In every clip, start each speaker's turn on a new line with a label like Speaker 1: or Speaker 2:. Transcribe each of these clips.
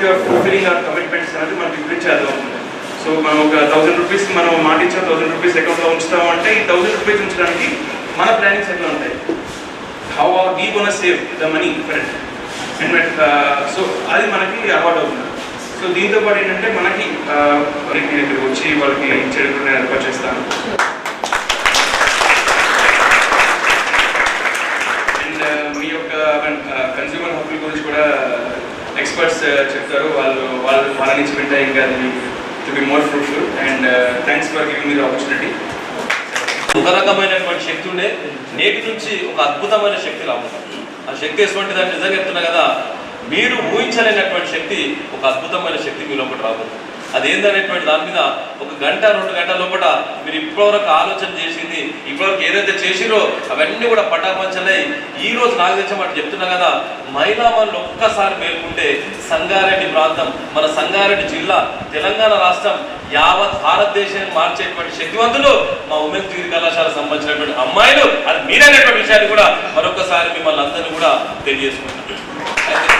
Speaker 1: దీనివల్ల ముఖ్యంగా మనకి ఫుల్ఫిలింగ్ ఆర్ కమిట్మెంట్స్ అనేది మనకి గురించి చేద్దాం సో మనం ఒక థౌసండ్ రూపీస్ మనం మాట ఇచ్చాం థౌసండ్ రూపీస్ అకౌంట్లో ఉంచుతాం అంటే ఈ థౌసండ్ రూపీస్ ఉంచడానికి మన ప్లానింగ్స్ ఎట్లా ఉంటాయి. How are we gonna save the money for and so అది మనకి అవార్డ్ అవుతుంది. సో దీంతో పాటు ఏంటంటే మనకి ఆ, మనకి ఇక్కడికి వచ్చి వాళ్ళకి చెడు ఏర్పాటు చేస్తాను అండ్ మీ యొక్క కన్స్యూమర్ హక్కుల గురించి కూడా ఎక్స్పర్ట్స్ చెప్తారు. వాళ్ళు వాళ్ళు వాళ్ళ నుంచి వింటే ఇంకా to be more fruitful and thanks for giving me opportunity
Speaker 2: ఒక రకమైనటువంటి శక్తి ఉండే నేటి నుంచి ఒక అద్భుతమైన శక్తి రావడం ఆ శక్తి ఎటువంటిదని నిజంగా చెప్తున్నా కదా మీరు ఊహించలేనటువంటి శక్తి ఒక అద్భుతమైన శక్తి మీ ఒకటి రాబోతుంది. అదేందనేటువంటి దాని మీద ఒక గంట రెండు గంటల లోపల మీరు ఇప్పటివరకు ఆలోచన చేసింది ఇప్పటివరకు ఏదైతే చేసిరో అవన్నీ కూడా పటాపంచలై ఈ రోజు నాకు తెలిసిన మాట చెప్తున్నా కదా మహిళా ఒక్కసారి మేల్కుంటే సంగారెడ్డి ప్రాంతం మన సంగారెడ్డి జిల్లా తెలంగాణ రాష్ట్రం యావత్ భారతదేశాన్ని మార్చేటువంటి శక్తివంతులు మా ఉమెన్స్ డిగ్రీ కళాశాల సంబంధించినటువంటి అమ్మాయిలు. అది మీరైనటువంటి విషయాన్ని కూడా మరొకసారి మిమ్మల్ని అందరినీ కూడా తెలియజేసుకుంటున్నాను అయితే-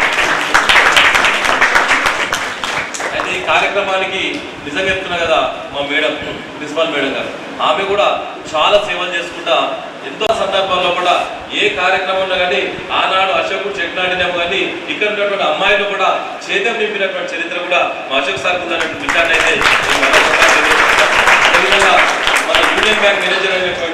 Speaker 2: అయితే ఈ కార్యక్రమానికి నిజంగా చెప్తున్నా కదా మా మేడం ప్రిన్సిపాల్ మేడం గారు. ఆమె కూడా చాలా సేవలు చేసుకుంటా ఎంతో సందర్భాల్లో కూడా ఏ కార్యక్రమంలో కానీ ఆనాడు అశోకుడు చెట్లాడినాము కానీ ఇక్కడ ఉన్నటువంటి అమ్మాయిలు కూడా చేతం నింపినటువంటి చరిత్ర కూడా మా అశోక్ సార్ ఉందన్నటువంటి విషయాన్ని అయితే మన యూనియన్ బ్యాంక్ మేనేజర్ అయినటువంటి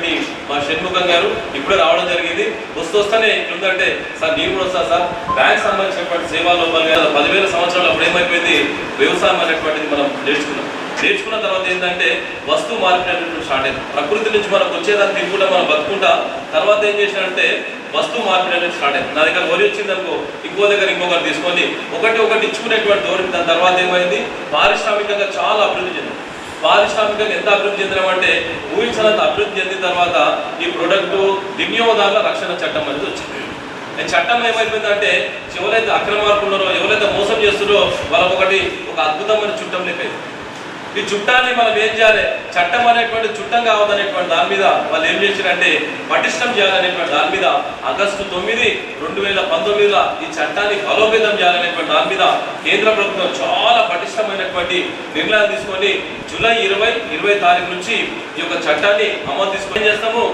Speaker 2: మా షణ్ముఖం గారు ఇప్పుడే రావడం జరిగింది. వస్తూ వస్తేనే ఇట్లుందంటే సార్ నేను కూడా వస్తా సార్. బ్యాంక్ సంబంధించినటువంటి సేవా లోపాలు పదివేల సంవత్సరాలు అప్పుడు ఏమైపోయింది? వ్యవసాయం అనేటువంటిది మనం నేర్చుకున్నాం. నేర్చుకున్న తర్వాత ఏంటంటే వస్తువు మార్పిడి స్టార్ట్ అయింది. ప్రకృతి నుంచి మనకు వచ్చేదాన్ని తినుకుంటా మనం బతుకుంటా తర్వాత ఏం చేసినంటే వస్తువు మార్పిడి అనేది స్టార్ట్ అయింది. నా దగ్గర వరి వచ్చింది అనుకో ఇంకో దగ్గర ఇంకొకటి తీసుకొని ఒకటి ఒకటి ఇచ్చుకునేటువంటి ధోరణి దాని తర్వాత ఏమైంది? పారిశ్రామికంగా చాలా అభివృద్ధి చెందింది. పారిశ్రామికంగా ఎంత అభివృద్ధి చెందడం అంటే ఊహించినంత అభివృద్ధి చెందిన తర్వాత ఈ ప్రొడక్టు వినియోగదారుల రక్షణ చట్టం అనేది వచ్చింది. ఈ చట్టం ఏమైపోయిందంటే ఎవరైతే అక్రమార్కున్నారో ఎవరైతే మోసం చేస్తున్నారో వాళ్ళకొకటి ఒక అద్భుతమైన చుట్టం లేకపోయింది ఈ చుట్టాన్ని మనం ఏం చేయాలి? చట్టం అనేటువంటి చుట్టం కావద్దనేటువంటి దాని మీద వాళ్ళు ఏం చేశారంటే పటిష్టం చేయాలనేటువంటి దాని మీద ఆగస్టు తొమ్మిది రెండు వేల పంతొమ్మిదిలో ఈ చట్టాన్ని బలోపేతం చేయాలనేటువంటి దాని మీద కేంద్ర ప్రభుత్వం చాలా పటిష్టమైనటువంటి నిర్ణయాలు తీసుకొని జూలై ఇరవై ఇరవై తారీఖు నుంచి ఈ యొక్క చట్టాన్ని అమలు తీసుకొని చేస్తాము?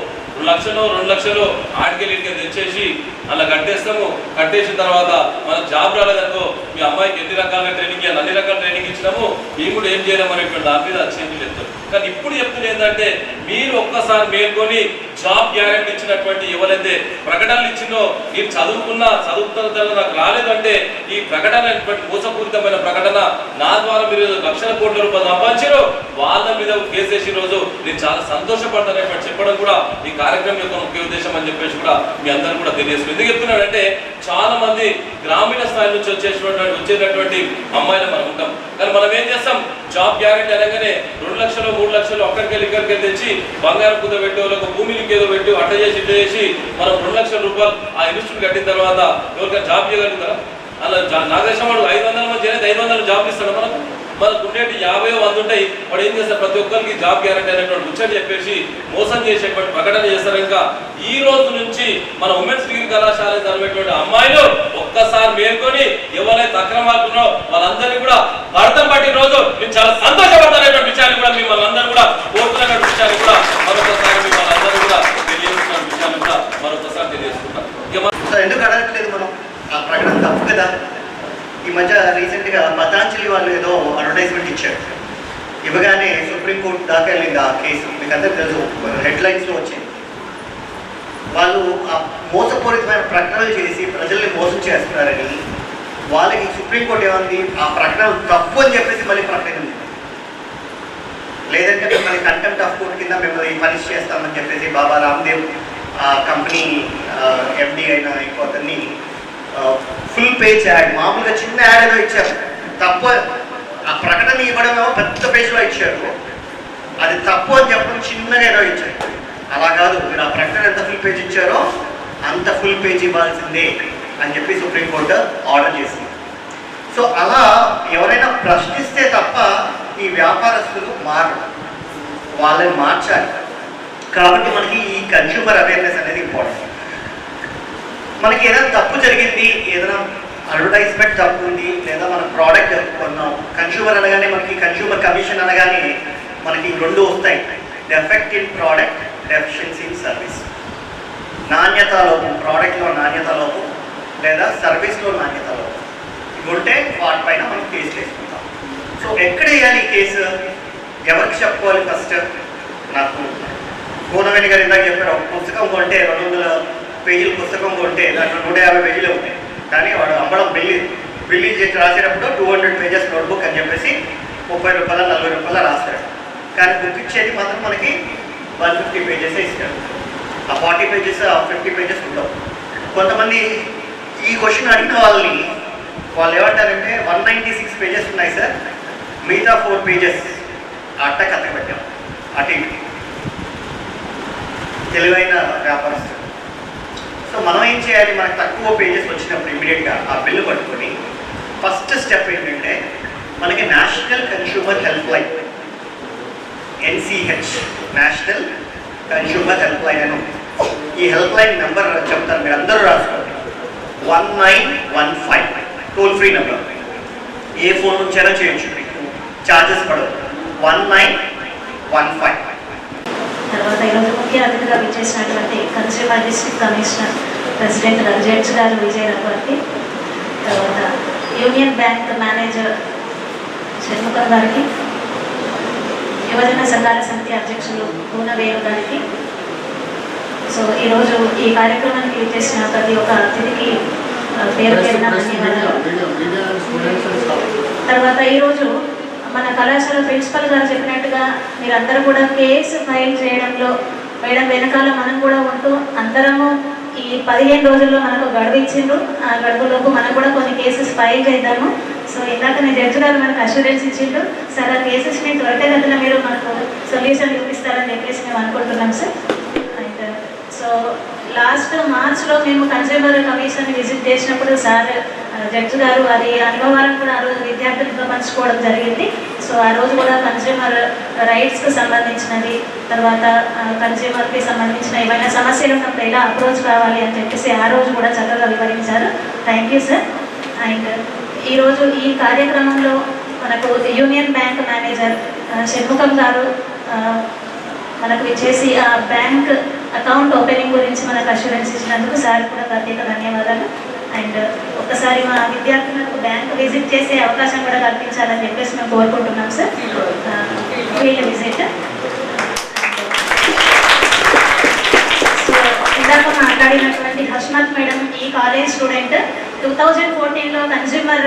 Speaker 2: లక్షలు రెండు లక్షలు ఆడికెళ్ళి తెచ్చేసి అలా కట్టేస్తాము. కట్టేసిన తర్వాత మన జాబ్ రాలేదనుకో మీ అమ్మాయికి ఎన్ని రకాల ట్రైనింగ్ ఇవ్వాలి అన్ని రకాల ట్రైనింగ్ ఇచ్చినాము మేము కూడా ఏం చేయలేము అనేటువంటి దాని మీద చేంజ్ చెప్తారు కానీ ఇప్పుడు చెప్తుంది ఏంటంటే మీరు ఒక్కసారి మేల్కొని జాబ్ గ్యారెంటీ ఇచ్చినటువంటి ఎవరైతే ప్రకటనలు ఇచ్చిందో మీరు చదువుకున్నా చదువుతున్న నాకు రాలేదంటే ఈ ప్రకటన మోసపూరితమైన ప్రకటన నా ద్వారా మీరు లక్షల కోట్ల రూపాయలు సంపాదించారు వాళ్ళ మీద కేసేసి రోజు నేను చాలా సంతోషపడతానని చెప్పడం కూడా ఈ కార్యక్రమం యొక్క ముఖ్య ఉద్దేశం అని చెప్పేసి కూడా మీ అందరూ కూడా తెలియజేస్తుంది ఎందుకు చెప్తున్నాడంటే చాలా మంది గ్రామీణ స్థాయి నుంచి వచ్చేటువంటి వచ్చేటటువంటి అమ్మాయిలు మనం ఉంటాం. కానీ మనం ఏం చేస్తాం? జాబ్ గ్యారెంటీ అనగానే రెండు లక్షలు మూడు లక్షలు అక్కడికి వెళ్ళి ఇక్కడికి తెచ్చి బంగారం కుద పెట్టి వాళ్ళకి భూమికి ఏదో పెట్టి అట్ట చేసి ఇట్ట చేసి మనం రెండు లక్షల రూపాయలు ఆ ఇన్స్టిట్యూట్ కట్టిన తర్వాత ఎవరికైనా జాబ్ చేయగలుగుతారా? అలా జా- నాగేశ్వర వాడు ఐదు వందల మంది అనేది ఐదు వందలు జాబ్లు ఇస్తాడు మనకు? మనకు ఉండేటి యాభై వంద ఉంటాయి వాడు ఏం చేస్తారు ప్రతి ఒక్కరికి జాబ్ గ్యారంటీ అనేటువంటి ముచ్చని చెప్పేసి మోసం చేసేటువంటి ప్రకటన చేస్తారు. ఇంకా ఈ రోజు నుంచి మన ఉమెన్స్ డిగ్రీ కళాశాల చదివేటువంటి అమ్మాయిలు ఒక్కసారి మేల్కొని ఎవరైతే అక్రమార్కున్నో వాళ్ళందరినీ కూడా భరతం పట్టిన రోజు నేను చాలా సంతోషపడతానటువంటి విషయాన్ని కూడా మిమ్మల్ని అందరూ కూడా కోరుతున్నటువంటి విషయాన్ని కూడా మరొకసారి మిమ్మల్ని అందరూ కూడా తెలియజేస్తున్న విషయాన్ని కూడా మరొకసారి తెలియజేసుకుంటాం ఇక మన-
Speaker 3: సో ఎందుకు అడగట్లేదు మనం ఆ ప్రకటన తప్పు కదా ఈ మధ్య రీసెంట్గా పతాంజలి వాళ్ళు ఏదో అడ్వర్టైజ్మెంట్ ఇచ్చారు ఇవ్వగానే సుప్రీంకోర్టు దాకా వెళ్ళింది ఆ కేసు మీకు అందరికి తెలుసు హెడ్లైన్స్లో వచ్చింది వాళ్ళు ఆ మోసపూరితమైన ప్రకటనలు చేసి ప్రజల్ని మోసం చేస్తున్నారని వాళ్ళకి సుప్రీంకోర్టు ఏమంది ఆ ప్రకటన తప్పు అని చెప్పేసి మళ్ళీ ప్రకటన లేదంటే మిమ్మల్ని కంటెంప్ట్ ఆఫ్ కోర్ట్ కింద మిమ్మల్ని పనిష్ చేస్తామని చెప్పేసి బాబా రామ్దేవ్ ఆ కంపెనీ ఎండి అయిన ఇంకో అతన్ని ఫుల్ పేజ్ యాడ్ మామూలుగా చిన్న యాడ్ ఏదో ఇచ్చారు. తప్పు ఆ ప్రకటన ఇవ్వడం ఏమో పెద్ద పేజ్లో ఇచ్చారు. అది తప్పు అని చెప్పడం చిన్నగా ఏదో ఇచ్చారు. అలా కాదు మీరు ఆ ప్రకటన ఎంత ఫుల్ పేజ్ ఇచ్చారో అంత ఫుల్ పేజ్ ఇవ్వాల్సిందే అని చెప్పి సుప్రీంకోర్టు ఆర్డర్ చేసింది. సో అలా ఎవరైనా ప్రశ్నిస్తే తప్ప ఈ వ్యాపారస్తులు మారరు. వాళ్ళని మార్చాలి. కాబట్టి మనకి ఈ కన్స్యూమర్ అవేర్నెస్ అనేది ఇంపార్టెంట్ మనకి ఏదైనా తప్పు జరిగింది ఏదైనా అడ్వర్టైజ్మెంట్ తప్పు ఉంది లేదా మన ప్రోడక్ట్ కొన్నాం కన్స్యూమర్ అనగానే మనకి కన్స్యూమర్ కమిషన్ అనగానే మనకి రెండు వస్తాయి. Defect in product deficiency in service నాణ్యత లోపం ప్రోడక్ట్లో నాణ్యత లోపం లేదా సర్వీస్లో నాణ్యత లోపం ఇవి ఉంటే వాటిపైన మనం కేసు చేసుకుంటాం సో ఎక్కడ వేయాలి కేసు ఎవరికి చెప్పుకోవాలి ఫస్ట్ నాకు. పూర్ణవేణి గారు ఇందాక చెప్పారు ఒక పుస్తకం కొంటే రెండు వందల పేజీల పుస్తకం కొంటే దాంట్లో నూట యాభై పేజీలు ఉంటాయి. కానీ వాడు అమ్మడం బిల్లి బిల్లి చేసి రాసేటప్పుడు టూ హండ్రెడ్ పేజెస్ నోట్బుక్ అని చెప్పేసి ముప్పై రూపాయల నలభై రూపాయల రాస్తాడు కానీ బుక్ ఇచ్చేది మాత్రం మనకి వన్ ఫిఫ్టీ పేజెస్ ఇస్తాడు ఆ ఫార్టీ పేజెస్ ఆ ఫిఫ్టీ పేజెస్ ఉండవు. కొంతమంది ఈ క్వశ్చన్ అడిగిన వాళ్ళని వాళ్ళు ఏమంటారంటే వన్ నైంటీ సిక్స్ పేజెస్ ఉన్నాయి సార్. మిగతా ఫోర్ పేజెస్ అట్ట కథ పెట్టాం. అటు ఇటు. తెలివైన వ్యాపారస్తు సో మనం ఏం చేయాలి? మనకు తక్కువ పేజెస్ వచ్చినప్పుడు ఇమీడియట్గా ఆ బిల్లు పట్టుకొని ఫస్ట్ స్టెప్ ఏంటంటే మనకి national consumer help line NCH national consumer help line అని ఈ హెల్ప్ లైన్ నెంబర్ చెప్తాను మీరు అందరూ రాసుకోండి. One nine one five. Toll free number. ఏ ఫోన్ నుంచైనా చేయొచ్చు. మీకు ఛార్జెస్ పడవు. One nine one five.
Speaker 4: తర్వాత ఈరోజు ముఖ్య అతిథిగా విచ్చేసినటువంటి కన్స్యూమర్ డిస్ట్రిక్ట్ కమిషనర్ ప్రెసిడెంట్ రంజేట్స్ గారు విజయరావు గారికి తర్వాత యూనియన్ బ్యాంక్ మేనేజర్ షణ్ముఖం గారికి యువజన సంఘాల సమితి అధ్యక్షులు పూనవేలు గారికి సో ఈరోజు ఈ కార్యక్రమానికి విచ్చేసిన ప్రతి ఒక్క అతిథికి పేరు పేరున తర్వాత ఈరోజు మన కళాశాల ప్రిన్సిపల్ గారు చెప్పినట్టుగా మీరందరూ కూడా కేసు ఫైల్ చేయడంలో మేడం వెనకాల మనం కూడా ఉంటూ అందరము ఈ పదిహేను రోజుల్లో మనకు గడువు ఇచ్చిండ్రు ఆ గడువులోపు మనకు కూడా కొన్ని కేసెస్ ఫైల్ చేద్దాము. సో ఇందాక నేను జడ్జి గారు మనకు అష్యూరెన్స్ ఇచ్చిండ్రు సార్ ఆ కేసెస్ని త్వరితగతిన మీరు మనకు సొల్యూషన్ చూపిస్తారని చెప్పేసి మేము అనుకుంటున్నాం సార్. అండ్ సో లాస్ట్ మార్చ్లో మేము కన్స్యూమర్ కమిషన్ విజిట్ చేసినప్పుడు సార్ జడ్జి గారు అది అనుభవాలను కూడా ఆ రోజు విద్యార్థులతో పంచుకోవడం జరిగింది. సో ఆ రోజు కూడా కన్స్యూమర్ రైట్స్కి సంబంధించినది తర్వాత కన్స్యూమర్కి సంబంధించిన ఏమైనా సమస్యలు ఉన్నప్పుడు ఎలా అప్రోచ్ కావాలి అని చెప్పేసి ఆ రోజు కూడా చక్కగా వివరించారు. Thank you sir. అండ్ ఈరోజు ఈ కార్యక్రమంలో మనకు యూనియన్ బ్యాంక్ మేనేజర్ షణ్ముఖం గారు మనకు చేసి ఆ బ్యాంక్ అకౌంట్ ఓపెనింగ్ గురించి మనకు అష్యూరెన్స్ ఇచ్చినందుకు సార్ కూడా ప్రత్యేక ధన్యవాదాలు. అండ్ ఒక్కసారి మా విద్యార్థులకు బ్యాంక్ విజిట్ చేసే అవకాశం కూడా కల్పించాలని చెప్పేసి మేము కోరుకుంటున్నాం సార్. వీళ్ళ విజిట్ ఇందాక మాట్లాడినటువంటి హస్మత్ మేడం ఈ కాలేజ్ స్టూడెంట్ టూ థౌజండ్ ఫోర్టీన్లో కన్జ్యూమర్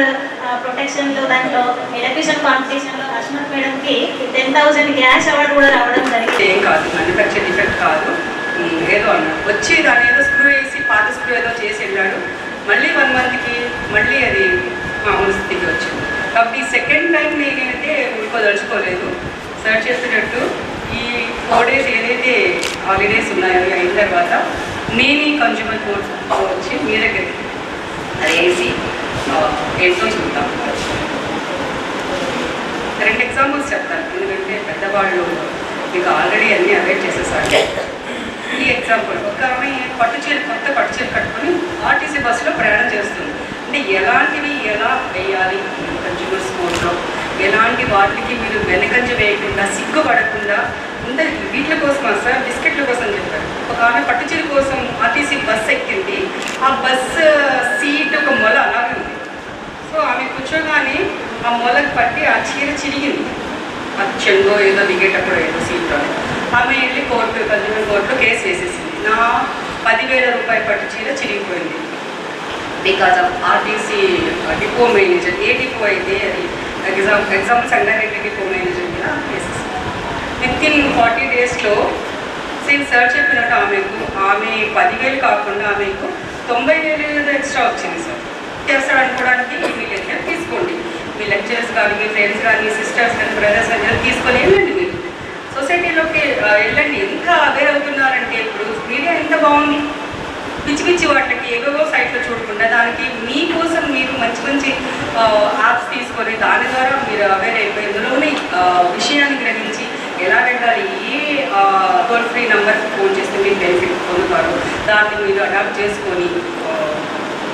Speaker 4: ప్రొటెక్షన్లో దాంట్లో ఎలక్ట్రిషన్ కాంపిటీషన్లో హస్మత్ మేడంకి టెన్ థౌజండ్ క్యాష్ అవార్డు కూడా రావడం జరిగింది.
Speaker 5: ఏం కాదు మ్యానుఫ్యాక్చర్ డిఫెక్ట్ కాదు. ఏదో అన్నాడు వచ్చి దాని ఏదో స్క్రూ వేసి పాత స్క్రూ ఏదో చేసి వెళ్ళాడు. మళ్ళీ వన్ మంత్కి మళ్ళీ అది మామూలు స్థితికి వచ్చింది. కాబట్టి సెకండ్ టైం నేనైతే ఊరుకోదలుచుకోలేదు సర్చ్ చేసేటట్టు ఈ ఫోర్ డేస్ ఏదైతే హాలిడేస్ ఉన్నాయో అయిన తర్వాత నేను ఈ కన్జ్యూమర్ కోర్స్ వచ్చి మీ దగ్గర అది వేసి ఏంటో చూద్దాం. రెండు ఎగ్జాంపుల్స్ చెప్తాను. ఎందుకంటే పెద్దవాళ్ళు మీకు ఆల్రెడీ అన్నీ అవేర్ చేసేసారు. ఈ ఎగ్జాంపుల్ ఒక ఆమె పట్టు చీర కొత్త పట్టు చీర కట్టుకొని ఆర్టీసీ బస్సులో ప్రయాణం చేస్తుంది. అంటే ఎలాంటివి ఎలా వేయాలి? కన్జ్యూమర్ స్కోర్లో ఎలాంటి వాటికి మీరు వెనకంజ వేయకుండా సిగ్గుపడకుండా ఇంత వీటి కోసం సార్ బిస్కెట్ల కోసం చెప్పారు. ఒక ఆమె పట్టు చీర కోసం ఆర్టీసీ బస్సు ఎక్కింది. ఆ బస్ సీట్ ఒక మొల అలాగే ఉంది. సో ఆమె కూర్చోగానే ఆ మొలకు పట్టి ఆ చీర చిరిగింది. ఆ చెంగో ఏదో దిగేటప్పుడు ఏదో సీట్లో ఆమె వెళ్ళి కోర్టు కన్జ్యూమర్ కోర్టులో కేసు వేసేసింది. నా పదివేల రూపాయల పట్టు చీర చిరిగిపోయింది. Because of RTC depot manager A depot అయితే అది exam example Sangareddy depot manager కూడా వేసేసింది. విత్ ఇన్ ఫార్టీ డేస్లో సేమ్ సార్ చెప్పినట్టు ఆమెకు ఆమె పదివేలు కాకుండా ఆమెకు తొంభై వేలు ఎక్స్ట్రా వచ్చింది సార్ చేస్తాడు అనుకోవడానికి మీ లెక్చర్ తీసుకోండి. మీ లెక్చరర్స్ కానీ మీ ఫ్రెండ్స్ కానీ సిస్టర్స్ కానీ బ్రదర్స్ కానీ తీసుకొని వెళ్ళండి మీరు. సొసైటీలోకి వెళ్ళండి. ఎంత అవేర్ అవుతున్నారంటే ఇప్పుడు మీడియా ఎంత బాగుంది. పిచ్చి పిచ్చి వాటికి ఏవేవో సైట్లో చూడకుండా దానికి మీకోసం మీరు మంచి మంచి యాప్స్ తీసుకొని దాని ద్వారా మీరు అవేర్ అయిపోయి ఇందులోనే విషయాన్ని గ్రహించి ఎలా వెళ్ళాలి ఏ టోల్ ఫ్రీ నెంబర్ ఫోన్ చేస్తే మీరు బెనిఫిట్ పొందుతారు. దాన్ని మీరు అడాప్ట్ చేసుకొని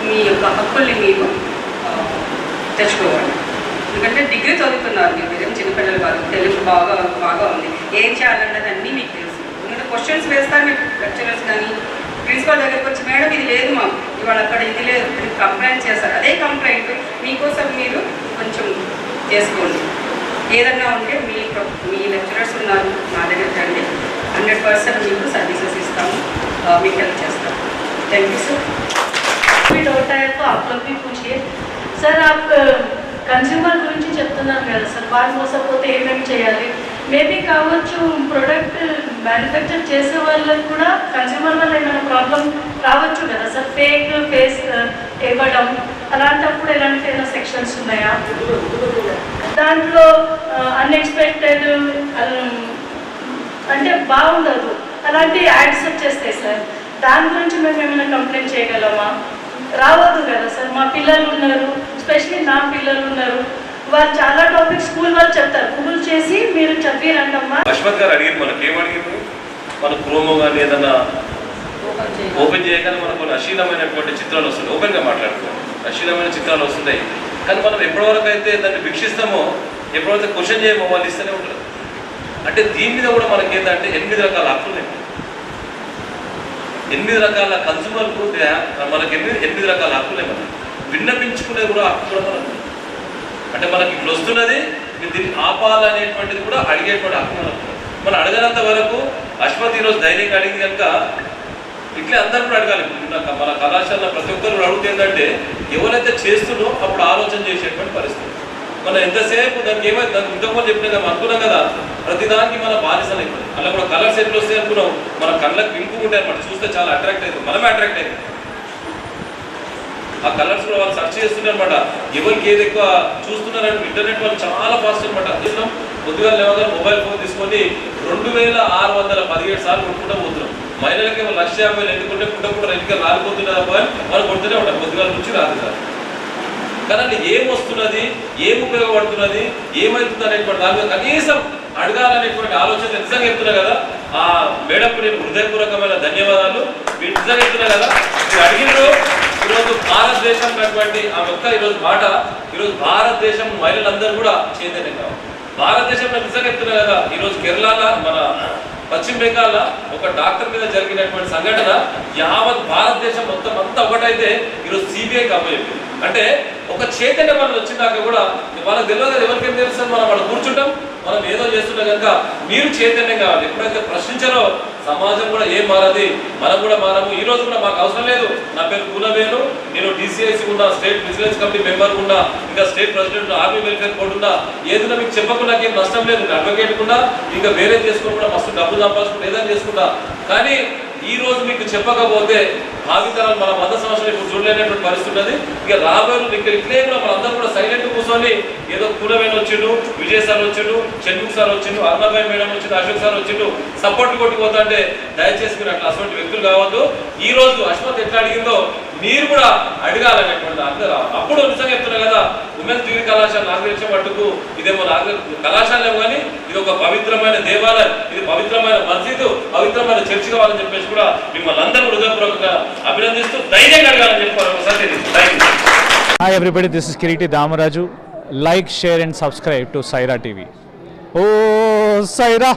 Speaker 5: మీ యొక్క హక్కుల్ని మీరు తెచ్చుకోవాలి. ఎందుకంటే డిగ్రీ చదువుతున్నారు మీరు మీరేం చిన్నపిల్లలు కాదు తెలుగు బాగా బాగా ఉంది ఏం చేయాలన్నది అన్నీ మీకు తెలుసు ఎందుకంటే క్వశ్చన్స్ వేస్తారు మీకు లెక్చరర్స్ కానీ ప్రిన్సిపల్ దగ్గరికి వచ్చి మేడం ఇది లేదు మాకు ఇవాళ అక్కడ ఇది లేదు ఇది కంప్లైంట్ చేస్తారు అదే కంప్లైంట్ మీకోసం మీరు కొంచెం చేసుకోండి ఏదన్నా ఉంటే మీ ప్రొ- మీ లెక్చరర్స్ ఉన్నారు మా దగ్గర రండి హండ్రెడ్ పర్సెంట్ మీకు సర్వీసెస్ ఇస్తాము ఆ, మీకు హెల్ప్ చేస్తాము థ్యాంక్ యూ సార్
Speaker 6: फिट होता है तो आप लोग भी पूछिए సార్ आप కన్స్యూమర్ గురించి చెప్తున్నారు కదా సార్. వాళ్ళు మోసపోతే ఏమేమి చేయాలి? మేబీ కావచ్చు ప్రొడక్ట్ మ్యానుఫ్యాక్చర్ చేసే వాళ్ళకి కూడా కన్స్యూమర్ వల్ల ఏమైనా ప్రాబ్లం రావచ్చు కదా సార్? ఫేక్ ఫేస్ uh, ఇవ్వడం అలాంటప్పుడు ఎలాంటి ఏమైనా సెక్షన్స్ ఉన్నాయా? దాంట్లో uh, అన్ఎక్స్పెక్టెడ్ um, అంటే బాగుండదు. అలాంటి యాడ్స్ వచ్చేస్తాయి సార్. దాని గురించి మేము ఏమైనా కంప్లైంట్ చేయగలమా? రావద్దు కదా సార్. మా పిల్లలు ఉన్నారు. స్పెషల్లీ నా పిల్లలు ఉన్నారు. వాళ్ళు చాలా టాపిక్స్ స్కూల్ వాళ్ళు చెప్తారు. గూగుల్ చేసి మీరు చదివిరంటమ్మా
Speaker 2: అశ్వత్ గారు అడిగింది మనకి ఏమడిగింది మన క్రోమో కానీ ఏదన్నా
Speaker 5: ఓపెన్
Speaker 2: చేయగానే మనకు కొన్ని అశీలమైనటువంటి చిత్రాలు వస్తున్నాయి. ఓపెన్గా మాట్లాడుతున్నాం అశీలమైన చిత్రాలు వస్తున్నాయి. కానీ మనం ఎప్పటివరకు అయితే దాన్ని వీక్షిస్తామో ఎప్పుడైతే క్వశ్చన్ చేయమో వాళ్ళు ఇస్తూనే ఉంటారు. అంటే దీని మీద కూడా మనకి ఏంటంటే ఎనిమిది రకాల హక్కులు ఉన్నాయి. ఎనిమిది రకాల కన్సూమర్కు మనకి ఎనిమిది ఎనిమిది రకాల హక్కులే మనం విన్నపించుకునే కూడా హక్కు కూడా మనకు. అంటే మనకి ఇట్లా వస్తున్నది దీన్ని ఆపాలనేటువంటిది కూడా అడిగేటువంటి హక్కు మనకు. మనం అడగనంత వరకు అశ్వతి ఈరోజు ధైర్యంగా అడిగింది కనుక ఇట్లే అందరూ కూడా అడగాలి. ఇప్పుడు మన కళాశాల ప్రతి ఒక్కరు అడుగుతుంది ఏంటంటే ఎవరైతే చేస్తున్నో అప్పుడు ఆలోచన చేసేటువంటి పరిస్థితి. మనం ఎంతసేపు దానికి ఏమైంది? దానికి ఇంతకుముందు చెప్పిన కదా, మనం అనుకున్నాం కదా ప్రతిదానికి మన బానిసలు అయిపోయింది అలా కూడా కలర్స్ ఎట్లు వస్తాయి అనుకున్నాం. మన కళ్ళకి వింపు ఉంటాయి అనమాట చూస్తే చాలా అట్రాక్ట్ అవుతుంది మనమే అట్రాక్ట్ అయింది ఆ కలర్స్ కూడా వాళ్ళు సెర్చ్ చేస్తున్నారు అనమాట ఎవరికి ఏది ఎక్కువ చూస్తున్నారంటే ఇంటర్నెట్ వాళ్ళు చాలా ఫాస్ట్ అనమాట చూసినాం పొద్దుగా లేవగా మొబైల్ ఫోన్ తీసుకొని రెండు వేల ఆరు వందల పదిహేడు సార్లు కొట్టుకుంటూ పోతున్నాం. మహిళలకి లక్ష యాభై ఎందుకుంటే పుట్ట కూడా ఎన్నికలు రాలిపోతున్నారు అని వాళ్ళు కొడుతూనే ఉంటారు. పొద్దుగాల నుంచి రాదు కాదు. కానీ ఏమొస్తున్నది ఏం వస్తున్నది ఏం ఉపయోగపడుతున్నది ఏమవుతుంది అనేటువంటి దాని మీద కనీసం అడగాలనేటువంటి ఆలోచన నిజంగా చెప్తున్నా కదా. ఆ మేడంకు నేను హృదయపూర్వకమైన ధన్యవాదాలు. మీరు నిజంగా చెప్తున్నా కదా. మీరు అడిగినారు ఈరోజు భారతదేశం అన్నటువంటి ఆ ఒక్క ఈరోజు మాట ఈరోజు భారతదేశం మహిళలందరూ కూడా చైతన్యం కావాలి భారతదేశంలో నిజంగా చెప్తున్నా కదా ఈరోజు కేరళ మన పశ్చిమ బెంగాల్లో ఒక డాక్టర్ మీద జరిగినటువంటి సంఘటన యావత్ భారతదేశం మొత్తం అంతా ఒకటైతే ఈరోజు సిబిఐ అప్పచెప్పింది అంటే ఒక చైతన్యం మనం వచ్చినాక కూడా వాళ్ళకి తెలియదు కదా ఎవరికేం తెలుస్తుంది మనం వాళ్ళు కూర్చుంటాం మనం ఏదో చేస్తున్నాం కనుక మీరు చైతన్యం కావాలి. ఎప్పుడైతే ప్రశ్నించారో సమాజం కూడా ఏం మారది? మనం కూడా మారము. ఈ రోజు కూడా మాకు అవసరం లేదు. నా పేరు కూలవేలు నేను డిసిఐసి ఉన్నా స్టేట్ బిజినెస్ కమిటీ మెంబర్ ఉన్నా ఇంకా state president army welfare board ఉన్నా ఏదైనా మీకు చెప్పకుండా నాకేం నష్టం లేదు. అడ్వకేట్ కూడా ఇంకా వేరే చేసుకోకుండా మస్తు డబ్బులు సంపాదించుకుంటే ఏదైనా చేసుకుంటా. కానీ ఈ రోజు మీకు చెప్పకపోతే భావితరాలు మన వంద సంవత్సరాలు ఇప్పుడు చూడలేనటువంటి పరిస్థితి ఉన్నది. ఇక రాబోయే ఇక్కడ ఇట్లే కూడా మనందరం కూడా సైలెంట్ కూర్చొని ఏదో కూలవేలు వచ్చిండు విజయ్ సార్ వచ్చిండు షణ్ముఖ్ సార్ వచ్చిండు అన్నభాయ్ మేడం వచ్చిండు అశోక్ సార్ వచ్చిండు సపోర్ట్ కొట్టిపోతా అంటే దయచేసి మీరు అట్లా అటువంటి వ్యక్తులు కావద్దు. ఈ రోజు అశ్వత్ ఎట్లా అడిగిందో మీరు కూడా అడగాలనేటువంటి అందరూ అప్పుడు నిజంగా చెప్తున్నారు కదా ఉమెన్స్ డిగ్రీ కళాశాల నాగరికం మట్టుకు ఇదేమో నాగ కళాశాల ఏమో కానీ ఇది ఒక పవిత్రమైన దేవాలయం. ఇది పవిత్రమైన మసీదు పవిత్రమైన చర్చి కావాలని చెప్పేసి కూడా మిమ్మల్ని అందరూ హృదయపూర్వకంగా అభినందిస్తూ ధైర్యంగా అడగాలని చెప్పారు ఒకసారి
Speaker 7: hi everybody this is Kireeti Damaraju like share and subscribe to Saira TV oh Sye Raa